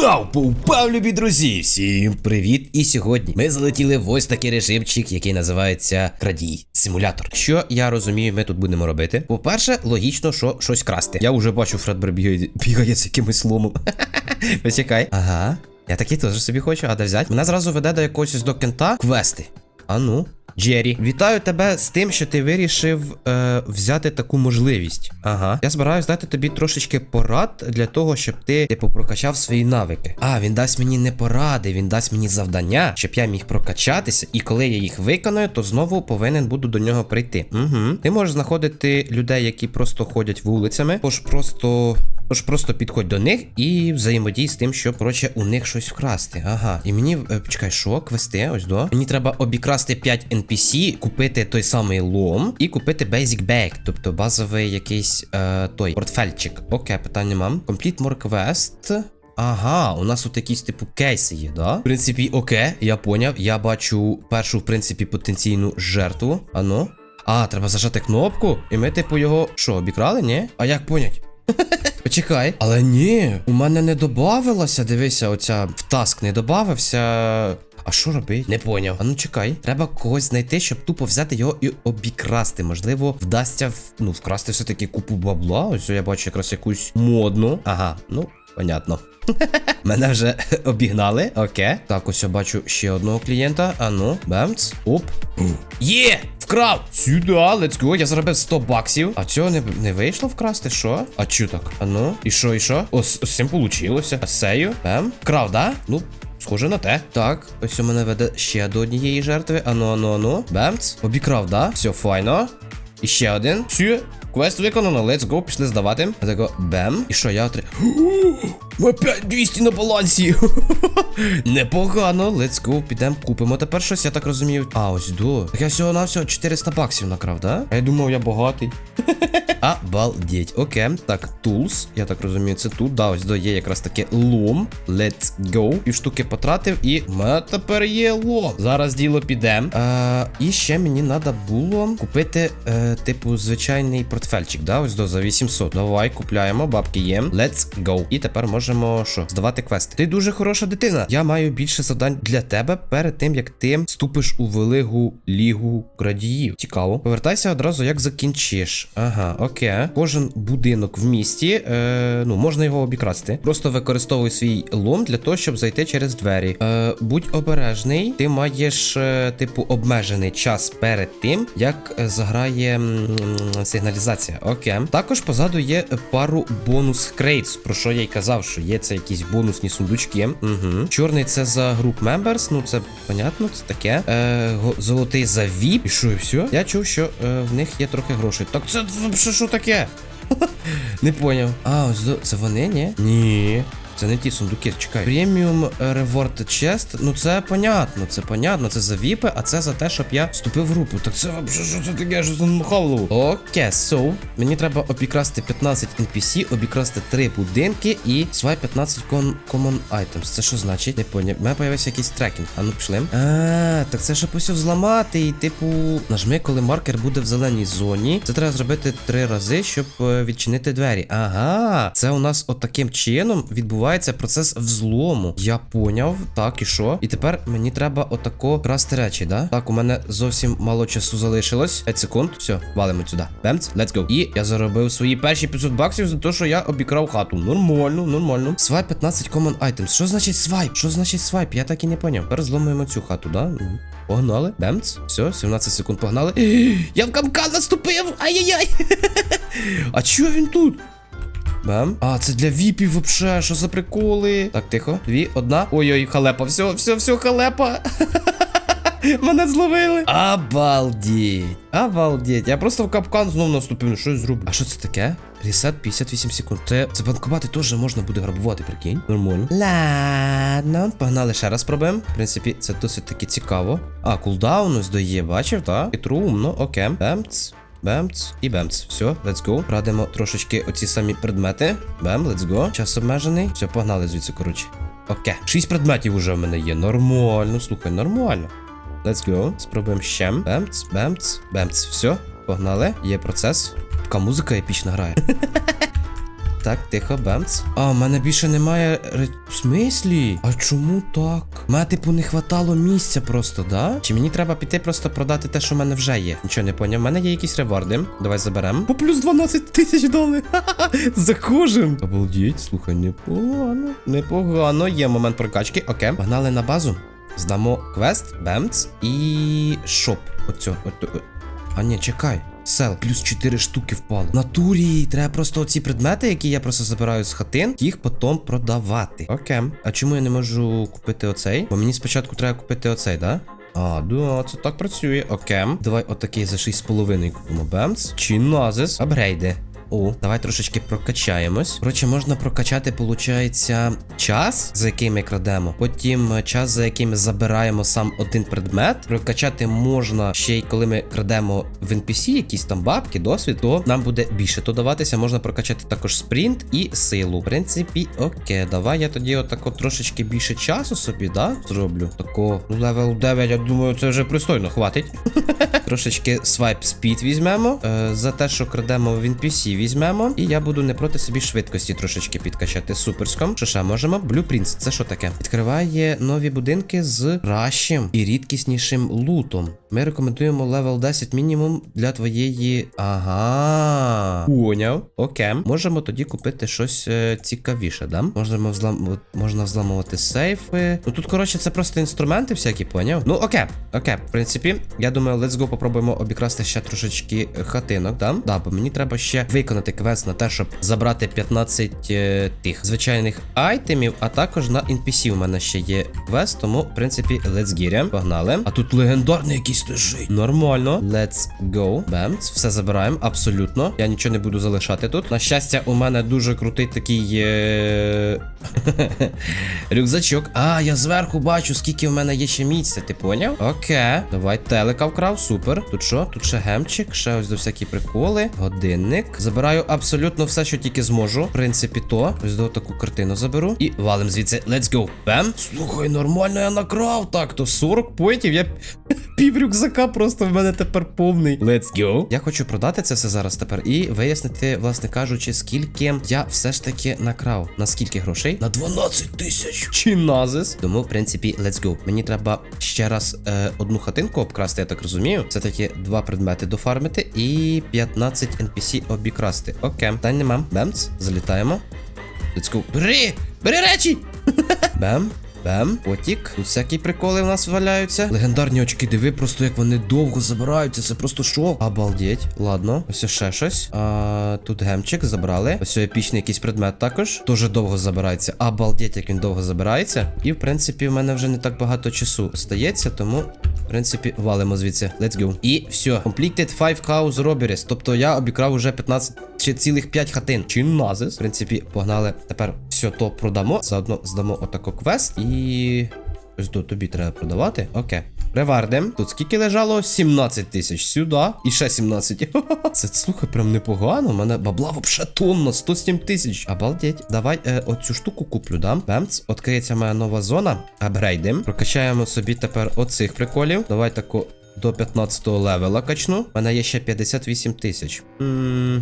Пау, пау, любі друзі! Всім привіт! І сьогодні ми залетіли в ось такий режимчик, який називається Крадій Симулятор. Що я розумію, ми тут будемо робити. По-перше, логічно, що щось красти. Я вже бачу, Фредбер бігає, бігає з якимось ломом. Почекай. Ага. Я такий теж собі хочу, а де взяти? Мене зразу веде до якогось до кента квести. А ну. Джері, вітаю тебе з тим, що ти вирішив е, взяти таку можливість. Ага. Я збираюсь дати тобі трошечки порад для того, щоб ти типу прокачав свої навики. А, він дасть мені не поради, він дасть мені завдання, щоб я міг прокачатися, і коли я їх виконую, то знову повинен буду до нього прийти. Угу. Ти можеш знаходити людей, які просто ходять вулицями, тож просто. Тож просто підходь до них і взаємодій з тим, щоб коротше у них щось вкрасти. Ага. І мені е, почекай, що? Квести, ось до. Мені треба обікрасти 5 NPC, купити той самий лом і купити Basic Bag, тобто базовий якийсь е, той портфельчик. Окей, питання мам. Complete more quest. Ага, у нас тут якісь типу кейси є, да? В принципі, окей, я поняв. Я бачу першу, в принципі, потенційну жертву. Ану. А, треба зажати кнопку, і ми, типу, його що, обікрали, ні? А як понять? Почекай. Але ні, у мене не добавилося, дивися, оця в таск не добавився. А що робить? Не поняв. А ну чекай. Треба когось знайти, щоб тупо взяти його і обікрасти. Можливо, вдасться в, ну, вкрасти все-таки купу бабла. Ось я бачу якраз якусь модну. Ага, ну, понятно. Мене вже обігнали. Окей. Так, ось я бачу ще одного клієнта. А ну, бемц. Оп. Є! Вкрав! Сюди, let's go. Я заробив 100 баксів. А цього не, не вийшло вкрасти, що? А чу так? А ну, і що, і що? О, з цим получилося. А сею? Ем? Крав, да? Ну, Схоже на те. Так, ось у мене веде ще до однієї жертви. Ану, ану, ану. Бемц. Обікрав, да? Все, файно. І ще один. Всі. Квест виконано, let's go, пішли здавати. Я тако, бем. І що, я отри. Опять 200 на балансі. Непогано, let's go, підемо, купимо тепер щось, я так розумію. А, ось до. Так я всього на всього 400 баксів накрав, да? А я думав, я багатий. Обалдеть. Окей. Так, tools. Я так розумію, це тут. Да, ось до є якраз таке лом. Let's go. Пів штуки потратив, і мене тепер є лом. Зараз діло піде. Е, і ще мені треба було купити, е, типу, звичайний портфельчик. Да, ось до за 800. Давай, купляємо, бабки є. Let's go. І тепер можемо що? Здавати квести. Ти дуже хороша дитина. Я маю більше завдань для тебе перед тим, як ти вступиш у велигу лігу крадіїв. Цікаво. Повертайся одразу, як закінчиш. Ага, окей. Кожен будинок в місті, е, ну, можна його обікрасти. Просто використовуй свій лом для того, щоб зайти через двері. Е, будь обережний, ти маєш, е, типу, обмежений час перед тим, як заграє м, сигналізація. Окей. Також позаду є пару бонус крейтс, про що я й казав, що є це якісь бонусні сундучки. Угу. Чорний це за груп members, ну це понятно, це таке. Е, золотий за VIP. І що, і все? Я чув, що е, в них є трохи грошей. Так це що, таке? Не поняв. А, ось це вони, ні? Ні. Це не ті сундуки, чекай. Преміум Reward Chest. Ну це понятно, це понятно. Це за віпи, а це за те, щоб я вступив в групу. Так це що це таке, що за махавлово? Окей, so, мені треба обікрасти 15 NPC, обікрасти 3 будинки і свай 15 кон- common items. Це що значить? Не поняв. У мене появився якийсь трекінг. А ну пішли. А, так це щоб ось взламати і, типу, нажми, коли маркер буде в зеленій зоні. Це треба зробити три рази, щоб е, відчинити двері. Ага, це у нас от таким чином відбувається процес взлому. Я поняв. Так, і що? І тепер мені треба отако красти речі, да? Так, у мене зовсім мало часу залишилось. 5 секунд. Все, валимо сюди. Бемц, let's go. І я заробив свої перші 500 баксів за те, що я обікрав хату. Нормально, нормально. Свайп 15 common items. Що значить свайп? Що значить свайп? Я так і не поняв. Тепер зломуємо цю хату, да? Ну, Погнали. Бемц. Все, 17 секунд погнали. Я в камкан наступив! Ай-яй-яй! А чого він тут? Бам. А, це для віпів вообще, що за приколи? Так, тихо. Дві, одна. Ой-ой, халепа. Все, все, все, халепа. Мене зловили. Обалдеть. Обалдеть. Я просто в капкан знов наступив. Ну що я зроблю? А що це таке? Ресет 58 секунд. Це, це банкомати теж можна буде грабувати, прикинь. Нормально. Ладно, погнали ще раз пробуємо. В принципі, це досить таки цікаво. А, кулдаун ось дає, бачив, так? Хитро, умно, окей. Бемц. Бемц і бемц. Все, let's go. Радимо трошечки оці самі предмети. Бем, let's go. Час обмежений. Все, погнали звідси, коротше. Окей. Шість предметів уже в мене є. Нормально, слухай, нормально. Let's go. Спробуємо ще. Бемц, бемц, бемц. Все, погнали. Є процес. Така музика епічна грає. Так, тихо, бемц. А, в мене більше немає. В смислі? А чому так? Мене, типу, не хватало місця просто, да? Чи мені треба піти просто продати те, що в мене вже є? Нічого не поняв. У мене є якісь реварди. Давай заберемо. По плюс 12 тисяч дали. За кожен. Обалдіть, слухай, непогано. Непогано. Є момент прокачки. Окей. Погнали на базу. Здамо квест, бемц і шоп. Оцю. От, от. А ні, чекай. Сел, плюс 4 штуки впало. Натурі, треба просто оці предмети, які я просто забираю з хатин, їх потім продавати. Окей. А чому я не можу купити оцей? Бо мені спочатку треба купити оцей, да? А, да, це так працює. Окей. Давай отакий за 6,5 купимо. Бемц. Чиназис. Апгрейди. О, давай трошечки прокачаємось. Коротше, можна прокачати, виходить, час, за який ми крадемо. Потім е, час, за який ми забираємо сам один предмет. Прокачати можна ще й коли ми крадемо в NPC якісь там бабки, досвід, то нам буде більше то даватися. Можна прокачати також спринт і силу. В принципі, окей, давай я тоді отако трошечки більше часу собі, да, зроблю. Тако, ну, левел 9, я думаю, це вже пристойно хватить. Трошечки свайп спід візьмемо. Е, за те, що крадемо в NPC візьмемо. І я буду не проти собі швидкості трошечки підкачати суперском. Що ще можемо? Блюпринт, це що таке? Відкриває нові будинки з кращим і рідкіснішим лутом. Ми рекомендуємо левел 10 мінімум для твоєї. Ага. Поняв. Окей. Можемо тоді купити щось е, цікавіше, да? Можемо взлам... можна взламувати сейфи. Ну тут, коротше, це просто інструменти всякі, поняв? Ну окей, окей. В принципі, я думаю, let's go попробуємо обікрасти ще трошечки хатинок, да? Да, бо мені треба ще виконати квест на те, щоб забрати 15 е, тих звичайних айтемів, а також на NPC у мене ще є квест, тому, в принципі, let's get. Погнали. А тут легендарний якийсь лежить. Нормально. Let's go. Бемц. Все забираємо, абсолютно. Я нічого не буду залишати тут. На щастя, у мене дуже крутий такий. Е... Рюкзачок. А, я зверху бачу, скільки в мене є ще місця, ти поняв? Окей. Давай телека вкрав, супер. Тут що? Тут ще гемчик, ще ось до всякі приколи. Годинник. Забираю абсолютно все, що тільки зможу. В принципі, то. Ось до таку картину заберу. І валим звідси. Let's go. Бем. Слухай, нормально я накрав. Так, то 40 поїтів. Я пів рюкзака просто в мене тепер повний. Let's go. Я хочу продати це все зараз тепер і вияснити, власне кажучи, скільки я все ж таки накрав. На скільки грошей? На 12 тисяч. Чи назис? Тому, в принципі, let's go. Мені треба ще раз е, одну хатинку обкрасти, я так розумію. Це таки два предмети дофармити і 15 NPC обікрасти. Окей, питань нема. Бемц, залітаємо. Let's go. Бери! Бери речі! Бем. Бем, потік. Тут всякі приколи в нас валяються. Легендарні очки, диви, просто як вони довго забираються. Це просто шок. Обалдеть. Ладно, ось ще щось. А, тут гемчик забрали. Ось епічний якийсь предмет також. Дуже довго забирається. Обалдеть, як він довго забирається. І в принципі, в мене вже не так багато часу стається, тому. Принципі, валимо звідси. Let's go. І все. Completed 5 house robberies. Тобто я обікрав уже 15 чи цілих 5 хатин. Чи назис? В принципі, погнали. Тепер все то продамо. Заодно здамо отако квест. І. Ось до тобі треба продавати. Окей. Ревардем. Тут скільки лежало? 17 тисяч. Сюди. І ще 17. Це слухай, прям непогано. У мене бабла вообще тонна, 107 тисяч. Обалдеть. Давай е, оцю штуку куплю, да? Бемц. Откриється моя нова зона. Апгрейдим. Прокачаємо собі тепер оцих приколів. Давай тако. До 15 левела качну. У мене є ще 58 тисяч.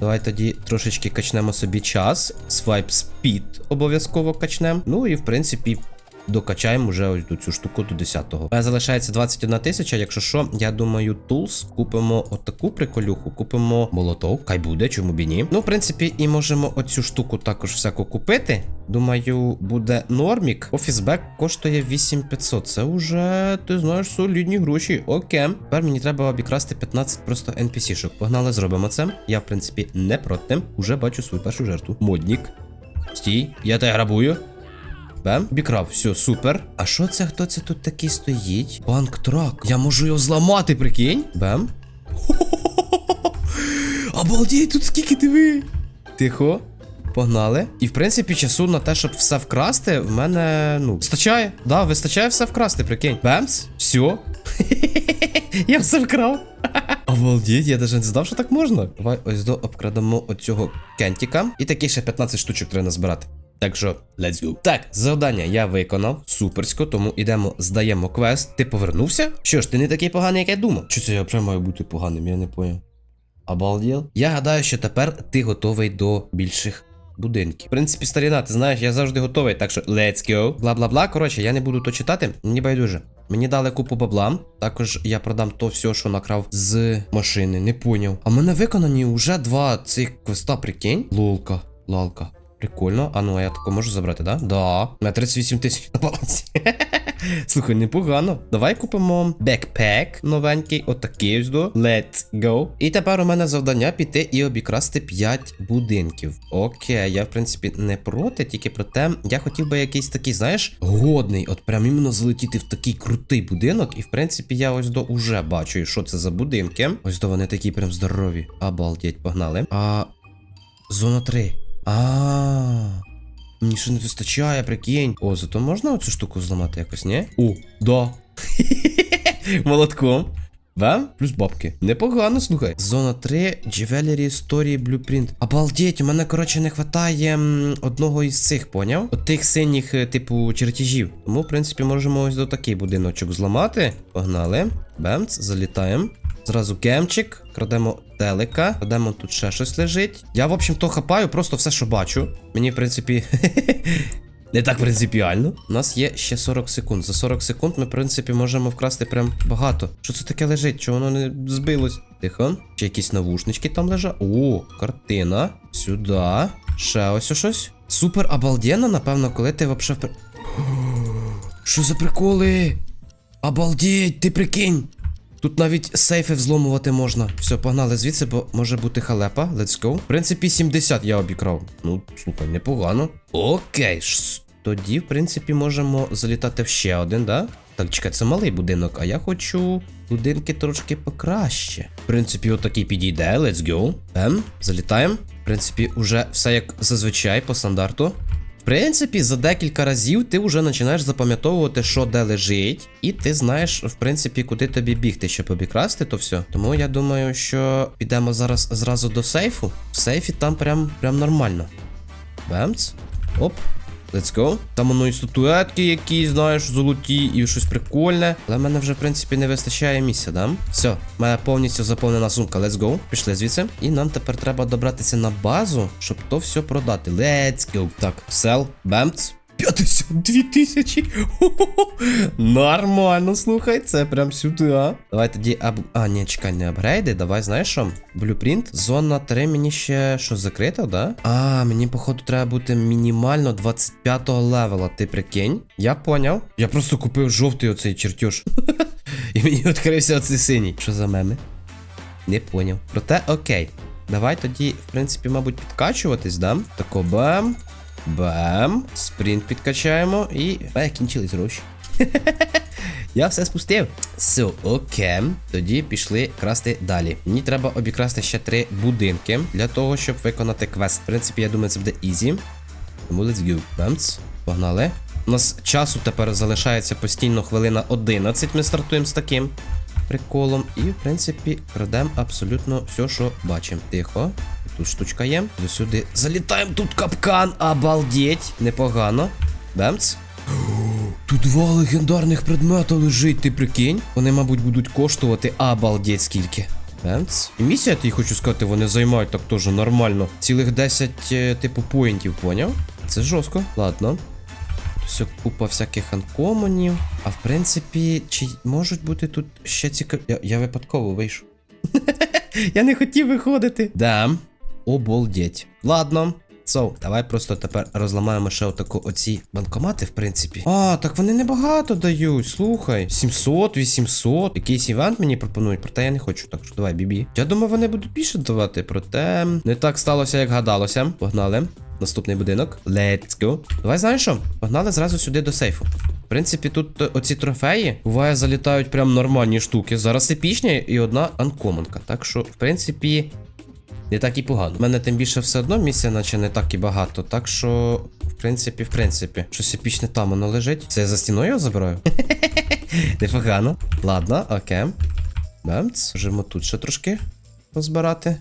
Давай тоді трошечки качнемо собі час. Свайп спід обов'язково качнемо. Ну і в принципі. Докачаємо вже ось до цю штуку до 10-го. Залишається 21 тисяча. Якщо що, я думаю, Tools купимо отаку приколюху, купимо молоток. Хай буде, чому б і ні. Ну, в принципі, і можемо оцю штуку також всяку купити. Думаю, буде нормік. Офісбек коштує 8500. Це вже, ти знаєш, солідні гроші. Окей. Тепер мені треба обікрасти 15 просто NPC-шок. Погнали, зробимо це. Я, в принципі, не проти. Уже бачу свою першу жертву. Моднік. Стій, я тебе грабую. Бем, бікрав, все, супер. А що це? Хто це тут такий стоїть? Банк трак. Я можу його зламати, прикинь. Бем. Обалдеть, тут скільки диви. Тихо. Погнали. І в принципі, часу на те, щоб все вкрасти, в мене, ну, вистачає. Да, вистачає все вкрасти, прикинь. Бемс, все. Я все вкрав. Обалдеть, я навіть не знав, що так можна. Давай ось до обкрадемо оцього кентіка. І такі ще 15 штучок треба назбирати. Так що, let's go. Так, завдання я виконав. Суперсько, тому ідемо, здаємо квест. Ти повернувся? Що ж, ти не такий поганий, як я думав. Чи це я вже маю бути поганим, я не поняв. Обалдел? Я гадаю, що тепер ти готовий до більших будинків. В принципі, старіна, ти знаєш, я завжди готовий, так що let's go. Бла-бла-бла. Коротше, я не буду то читати, мені байдуже. Мені дали купу бабла. Також я продам то все, що накрав з машини. Не поняв. А в мене виконані вже два цих квеста, прикинь. Лолка, лалка. Прикольно. А ну, а я тако можу забрати, да? Да. На 38 тисяч на балансі. Слухай, непогано. Давай купимо бекпек новенький, отакий ось до. Let's go. І тепер у мене завдання піти і обікрасти 5 будинків. Окей, я в принципі не проти, тільки проте я хотів би якийсь такий, знаєш, годний, от прям іменно залетіти в такий крутий будинок. І в принципі я ось до уже бачу, що це за будинки. Ось до вони такі прям здорові. Обалдеть, погнали. А. Зона 3. А. Мені ще не вистачає, прикинь. О, зато можна оцю штуку зламати якось, ні? О, да. Молотком. Бам? Плюс бабки. Непогано, слухай. Зона 3, Jewelry Story Blueprint. Обалдеть, у мене, коротше, не вистачає одного із цих, поняв? От тих синіх, е, типу, чертежів. Тому, в принципі, можемо ось до такий будиночок зламати. Погнали. Бемц, залітаємо. Зразу кемчик, крадемо телека, крадемо тут ще щось лежить. Я, в общем-то, хапаю просто все, що бачу. Мені, в принципі, не так принципіально. У нас є ще 40 секунд. За 40 секунд ми, в принципі, можемо вкрасти прям багато. Що це таке лежить? Чого воно не збилось? Тихо. Ще якісь навушнички там лежать. О, картина. Сюди. Ще ось щось. Супер обалденно, напевно, коли ти вообще. Що за приколи? Обалдеть, ти прикинь. Тут навіть сейфи взломувати можна. Все, погнали звідси, бо може бути халепа. Let's go. В принципі, 70 я обікрав. Ну, слухай, непогано. Окей, тоді, в принципі, можемо залітати в ще один, да? Так, чекай, це малий будинок, а я хочу будинки трошки покраще. В принципі, отакий підійде. Let's go. Ем, залітаємо. В принципі, уже все як зазвичай по стандарту. Принципі, за декілька разів ти вже починаєш запам'ятовувати, що де лежить, і ти знаєш, в принципі, куди тобі бігти, щоб обікрасти то все. Тому я думаю, що підемо зараз зразу до сейфу. В сейфі там прям, прям нормально. Бемц. Оп. Let's go. Там воно і статуетки, які, знаєш, золоті, і щось прикольне. Але в мене вже, в принципі, не вистачає місця, да? Все, в мене повністю заповнена сумка. Let's go. Пішли звідси. І нам тепер треба добратися на базу, щоб то все продати. Let's go. Так, сел, бемц. 52 тисячі. Нормально, слухай, це прям сюди. а. Давай тоді аб... А, ні, чекай, не апгрейди. Давай, знаєш що? Блюпринт. Зона 3 мені ще що закрита, да? А, мені, походу, треба бути мінімально 25-го левела. Ти прикинь? Я поняв. Я просто купив жовтий оцей чертеж. І мені відкрився оцей синій. Що за меми? Не поняв. Проте окей. Давай тоді, в принципі, мабуть, підкачуватись, да? Тако бам. Бам. Спринт підкачаємо і. А, кінчились гроші. Я все спустив. Все, окей. Тоді пішли красти далі. Мені треба обікрасти ще три будинки для того, щоб виконати квест. В принципі, я думаю, це буде ізі. Тому let's go. Бамц. Погнали. У нас часу тепер залишається постійно хвилина 11. Ми стартуємо з таким приколом. І, в принципі, крадемо абсолютно все, що бачимо. Тихо. Тут штучка є. До сюди. Залітаємо тут капкан. Обалдеть. Непогано. Бемц. Тут два легендарних предмета лежить, ти прикинь? Вони, мабуть, будуть коштувати обалдеть скільки. Бемц. І місія, я хочу сказати, вони займають так теж нормально. Цілих 10, е, типу, поінтів, поняв? Це жорстко. Ладно. Все купа всяких анкомонів. А в принципі, чи можуть бути тут ще цікаві. Я, я випадково вийшов. я не хотів виходити. Да. Обалдеть. Ладно. So, давай просто тепер розламаємо ще отаку оці банкомати, в принципі. А, так вони небагато дають. Слухай. 700, 800. Якийсь івент мені пропонують, проте я не хочу. Так що давай, бібі. Я думаю, вони будуть більше давати, проте не так сталося, як гадалося. Погнали. Наступний будинок. Let's go. Давай знаєш що? Погнали зразу сюди до сейфу. В принципі, тут е, оці трофеї буває залітають прям нормальні штуки. Зараз епічня і одна анкоманка. Так що, в принципі, не так і погано. У мене тим більше все одно місця, наче не так і багато. Так що, в принципі, в принципі, щось епічне там воно лежить. Це я за стіною його забираю? Непогано. Ладно, окей. Бемц. Можемо тут ще трошки позбирати.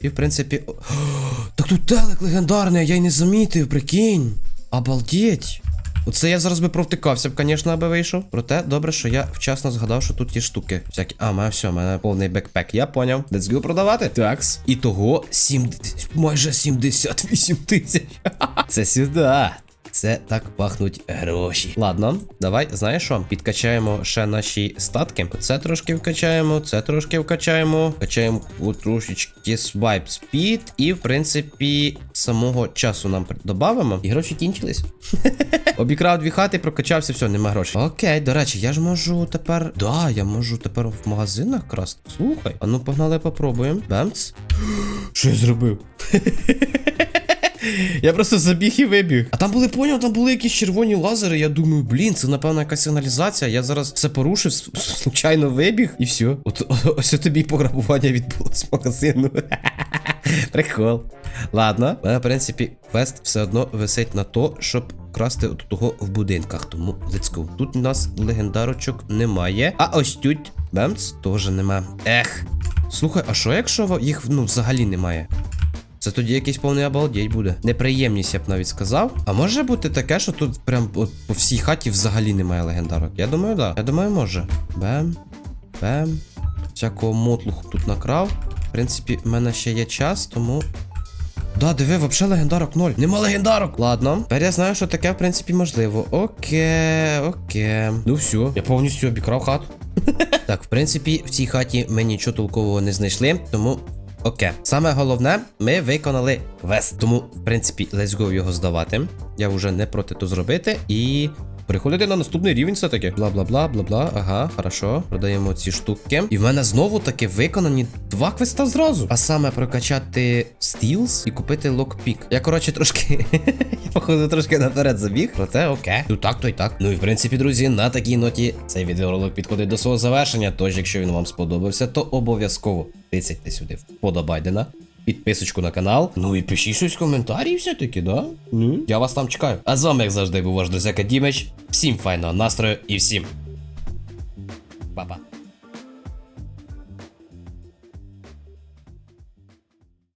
І, в принципі. о- Так тут телек легендарний, я й не замітив, прикинь. Обалдеть. Оце я зараз би провтикався б, звісно, аби вийшов. Проте добре, що я вчасно згадав, що тут є штуки. Всякі. А, мене все, мене повний бекпек. Я поняв. Let's go продавати. Такс. І того 70, майже 78 тисяч. Це сюди. Це так пахнуть гроші. Ладно, давай, знаєш що? Підкачаємо ще наші статки. Це трошки вкачаємо, це трошки вкачаємо. Качаємо от трошечки свайп спід. І, в принципі, самого часу нам додамо. І гроші кінчились. Обікрав дві хати, прокачався, все, нема грошей. Окей, до речі, я ж можу тепер. Да, я можу тепер в магазинах красти. Слухай. А ну погнали, попробуємо. Бемц. Що я зробив? Я просто забіг і вибіг. А там були поняв, там були якісь червоні лазери. Я думаю, блін, це напевно якась сигналізація. Я зараз все порушив, случайно вибіг і все. От ось тобі пограбування відбулось магазину. Прикол. Ладно, мене, в принципі, квест все одно висить на то, щоб красти от того в будинках. Тому let's go. Тут у нас легендарочок немає. А ось тут бемц теж нема. Ех. Слухай, а що якщо їх ну взагалі немає? Це тоді якийсь повний обалдеть буде. Неприємність, я б навіть сказав. А може бути таке, що тут прям от по всій хаті взагалі немає легендарок? Я думаю, да. Я думаю, може. Бем. Бем. Всякого мотлуху тут накрав. В принципі, в мене ще є час, тому. Да, диви, вообще легендарок ноль. Нема легендарок. Ладно. Тепер я знаю, що таке, в принципі, можливо. Окей, окей. Ну все, я повністю обікрав хату. Так, в принципі, в цій хаті ми нічого толкового не знайшли, тому. Окей. Саме головне, ми виконали квест. Тому, в принципі, let's go його здавати. Я вже не проти то зробити. І. Переходити на наступний рівень все-таки. Бла бла бла бла бла. Ага, хорошо. Продаємо ці штуки. І в мене знову таки виконані два квеста зразу. А саме прокачати стілс і купити локпік. Я, коротше, трошки. Я, походу, трошки наперед забіг. Проте окей. Ну так, то й так. Ну і в принципі, друзі, на такій ноті цей відеоролик підходить до свого завершення. Тож, якщо він вам сподобався, то обов'язково тицяйте сюди вподобайдена. Підписочку на канал. Ну і пишіть щось в коментарі все-таки, да? Ну, я вас там чекаю. А з вами, як завжди, був ваш друзяка Дімич. Всім файного настрою і всім. Па-па.